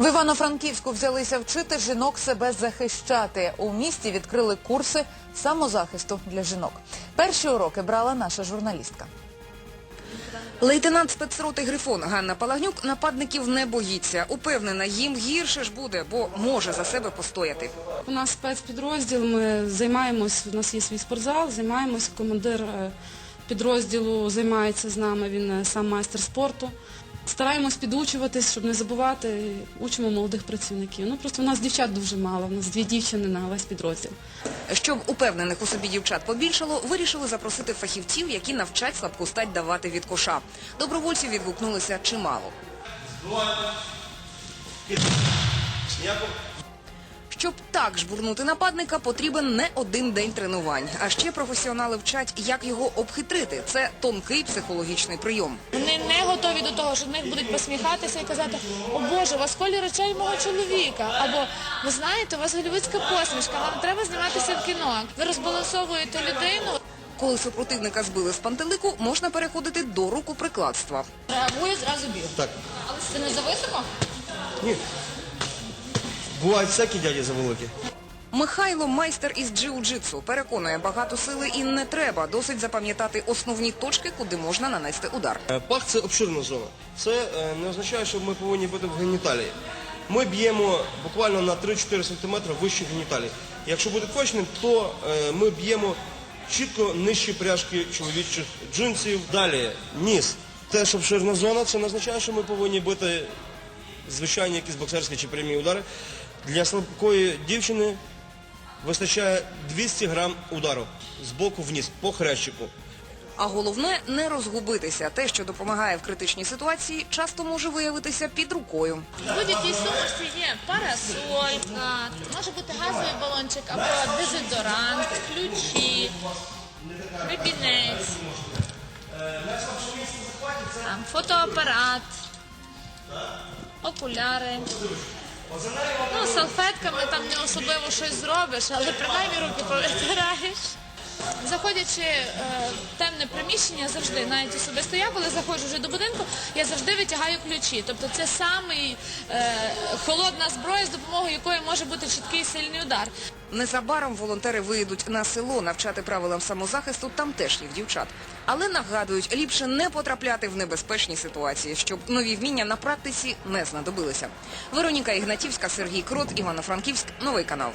В Івано-Франківську взялися вчити жінок себе захищати. У місті відкрили курси самозахисту для жінок. Перші уроки брала наша журналістка. Лейтенант спецроти Грифон Ганна Палагнюк нападників не боїться. Упевнена, їм гірше ж буде, бо може за себе постояти. У нас спецпідрозділ, ми займаємось, у нас є свій спортзал, займаємось, командир е, підрозділу займається з нами, він е, сам майстер спорту. Стараємось підучуватись, щоб не забувати, учимо молодих працівників. Ну просто у нас дівчат дуже мало, у нас дві дівчини на весь підрозділ. Щоб упевнених у собі дівчат побільшало, вирішили запросити фахівців, які навчать слабку стать давати від коша. Добровольців відгукнулися чимало. Щоб так жбурнути нападника, потрібен не один день тренувань. А ще професіонали вчать, як його обхитрити. Це тонкий психологічний прийом. Вони не готові до того, що в них будуть посміхатися і казати, о Боже, у вас колі речей мого чоловіка. Або ви знаєте, у вас голівудська посмішка, вам треба зніматися в кіно. Ви розбалансовуєте людину. Коли супротивника збили з пантелику, можна переходити до рукоприкладства. Реагує зразу біг. Так. Але це не зависоко? Ні. Бувають всякі дяді заволокі. Михайло майстер із джиу-джитсу. Переконує, багато сили і не треба. Досить запам'ятати основні точки, куди можна нанести удар. Е, Пах це обширна зона. Це е, не означає, що ми повинні бути в геніталії. Ми б'ємо буквально на 3-4 см вище геніталії. Якщо бути точним, то е, ми б'ємо чітко нижче пряжки чоловічих джинсів. Далі ніс. Теж обширна зона, це не означає, що ми повинні бити звичайні якісь боксерські чи прямі удари. Для слабкої дівчини вистачає 200 грам удару з боку вниз, по хрещику. А головне не розгубитися. Те, що допомагає в критичній ситуації, часто може виявитися під рукою. В будь-якій сумочці є парасолька, може бути газовий балончик або дезодорант, ключі, рибінець, там, фотоапарат, окуляри. Ну, салфетками там не особливо щось зробиш, але принаймні руки повитираєш. Заходячи е, темне приміщення, завжди, навіть особисто я, коли заходжу вже до будинку, я завжди витягаю ключі. Тобто це самий е, холодна зброя, з допомогою якої може бути чіткий сильний удар. Незабаром волонтери виїдуть на село навчати правилам самозахисту тамтешніх дівчат. Але нагадують, ліпше не потрапляти в небезпечні ситуації, щоб нові вміння на практиці не знадобилися. Вероніка Ігнатівська, Сергій Крот, Івано-Франківськ, новий канал.